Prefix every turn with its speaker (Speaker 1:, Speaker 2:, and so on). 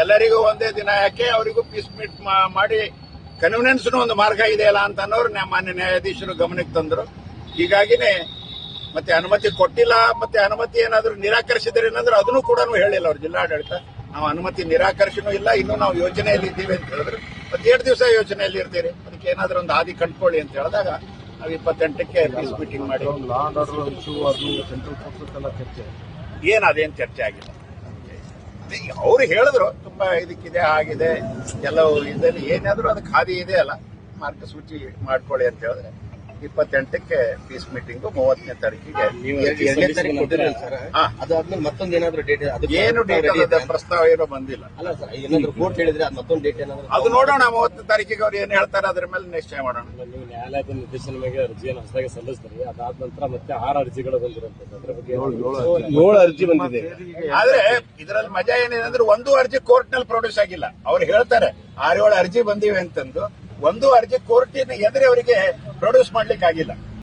Speaker 1: ಎಲ್ಲರಿಗೂ ಒಂದೇ ದಿನ. ಯಾಕೆ? ಅವರಿಗೂ ಪೀಸ್ ಮೀಟ್ ಮಾಡಿ ಕನ್ವಿನೆನ್ಸ್ ಒಂದು ಮಾರ್ಗ ಇದೆಯಲ್ಲ ಅಂತ ಅನ್ನೋರು ನ್ಯಾ- ಮಾನ್ಯ ನ್ಯಾಯಾಧೀಶರು ಗಮನಕ್ಕೆ ತಂದ್ರು. ಹೀಗಾಗಿನೇ ಮತ್ತೆ ಅನುಮತಿ ಕೊಟ್ಟಿಲ್ಲ ಮತ್ತೆ ಅನುಮತಿ ಏನಾದರೂ ನಿರಾಕರಿಸಿದ್ರೆ ಏನಂದ್ರೆ ಅದನ್ನು ಕೂಡ ಹೇಳಿಲ್ಲ ಅವ್ರು ಜಿಲ್ಲಾಡಳಿತ. ನಾವು ಅನುಮತಿ ನಿರಾಕರಿಸೂ ಇಲ್ಲ ಇನ್ನೂ ನಾವು ಯೋಜನೆಯಲ್ಲಿ ಇದ್ದೀವಿ ಅಂತ ಹೇಳಿದ್ರು. ಮತ್ತೆ ಎರಡು ದಿವಸ ಯೋಜನೆಯಲ್ಲಿ ಇರ್ತೀರಿ. ಅದಕ್ಕೆ ಏನಾದರೂ ಒಂದು ಹಾದಿ ಕಂಡ್ಕೊಳ್ಳಿ ಅಂತ ಹೇಳಿದಾಗ ನಾವು ಇಪ್ಪತ್ತೆಂಟಕ್ಕೆ ಪೀಸ್ ಮೀಟಿಂಗ್ ಮಾಡಿ.
Speaker 2: ಸೆಂಟ್ರಲ್
Speaker 1: ಏನ್ ಅದೇನ್ ಚರ್ಚೆ ಆಗಿಲ್ಲ. ಅವ್ರು ಹೇಳಿದ್ರು, ತುಂಬಾ ಇದಕ್ಕಿದೆ ಆಗಿದೆ ಎಲ್ಲವೂ ಇದೆ ಏನಾದ್ರು ಅದಕ್ಕೆ ಹಾದಿ ಇದೆ ಅಲ್ಲ ಮಾರ್ಗಸೂಚಿ ಮಾಡ್ಕೊಳ್ಳಿ ಅಂತ ಹೇಳಿದ್ರೆ. ಇಪ್ಪತ್ತೆಂಟಕ್ಕೆ ಪೀಸ್ ಮೀಟಿಂಗ್ ಮೂವತ್ತನೇ ತಾರೀಕಿಗೆ.
Speaker 3: ಅದಾದ್ಮೇಲೆ ಮತ್ತೊಂದು ಏನಾದ್ರು ಡೇಟ್
Speaker 1: ಏನು ಡೇಟ್ ಪ್ರಸ್ತಾವ ಏನೋ ಬಂದಿಲ್ಲ.
Speaker 3: ಅಲ್ಲ ಸರ್ ಏನಾದ್ರು ಕೋರ್ಟ್ ಹೇಳಿದ್ರೆ ಅದು ಮತ್ತೊಂದು ಡೇಟ್ ಏನಾದ್ರು
Speaker 1: ಅದು ನೋಡೋಣ ಮೂವತ್ತನೇ ತಾರೀಕಿಗೆ ಅವ್ರು ಏನ್ ಹೇಳ್ತಾರೆ ಅದ್ರ ಮೇಲೆ ನಿಶ್ಚಯ ಮಾಡೋಣ.
Speaker 4: ನೀವು ನ್ಯಾಯಾಲಯದ ನಿರ್ದೇಶನ ಮೇಲೆ ಅರ್ಜಿಯನ್ನು ಹೊಸದಾಗಿ ಸಲ್ಲಿಸ್ತಾರೆ ಅದಾದ ನಂತರ ಮತ್ತೆ ಆರು ಅರ್ಜಿಗಳು ಬಂದಿರುವಂತದ್ದು ಅದ್ರ ಬಗ್ಗೆ ಏಳು ಅರ್ಜಿ. ಬಂದಿದೆ.
Speaker 1: ಆದ್ರೆ ಇದರಲ್ಲಿ ಮಜಾ ಏನಿದೆ ಅಂದ್ರೆ ಒಂದು ಅರ್ಜಿ ಕೋರ್ಟ್ನಲ್ಲಿ ಪ್ರೊಡ್ಯೂಸ್ ಆಗಿಲ್ಲ. ಅವ್ರು ಹೇಳ್ತಾರೆ ಆರೇಳು ಅರ್ಜಿ ಬಂದಿವೆ ಅಂತಂದು. ಒಂದು ಅರ್ಜಿ ಕೋರ್ಟಿನ ಎದುರೇ ಅವರಿಗೆ ಪ್ರೊಡ್ಯೂಸ್ ಮಾಡ್ಲಿಕ್ಕೆ ಆಗಿಲ್ಲ